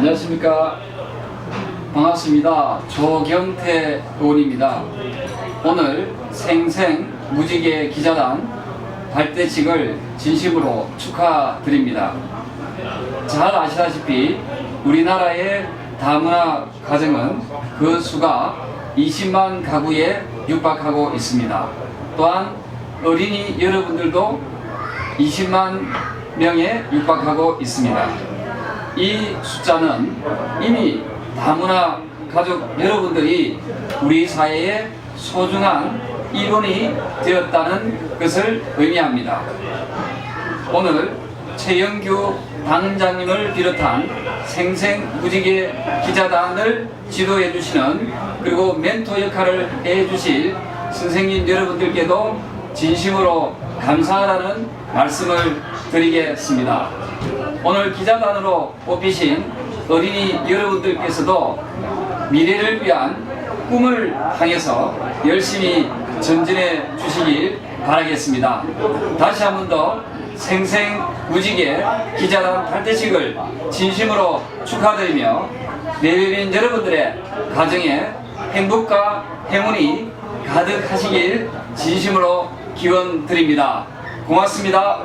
안녕하십니까. 반갑습니다. 조경태 의원입니다. 오늘 생생 무지개 기자단 발대식을 진심으로 축하드립니다. 잘 아시다시피 우리나라의 다문화 가정은 그 수가 20만 가구에 육박하고 있습니다. 또한 어린이 여러분들도 20만 명에 육박하고 있습니다. 이 숫자는 이미 다문화 가족 여러분들이 우리 사회의 소중한 일원이 되었다는 것을 의미합니다. 오늘 최영규 당장님을 비롯한 생생무지개 기자단을 지도해 주시는 그리고 멘토 역할을 해 주실 선생님 여러분들께도 진심으로 감사하다는 말씀을 드리겠습니다. 오늘 기자단으로 뽑히신 어린이 여러분들께서도 미래를 위한 꿈을 향해서 열심히 전진해 주시길 바라겠습니다. 다시 한 번 더 생생무지개 기자단 발대식을 진심으로 축하드리며 내외인 여러분들의 가정에 행복과 행운이 가득하시길 진심으로 기원 드립니다. 고맙습니다.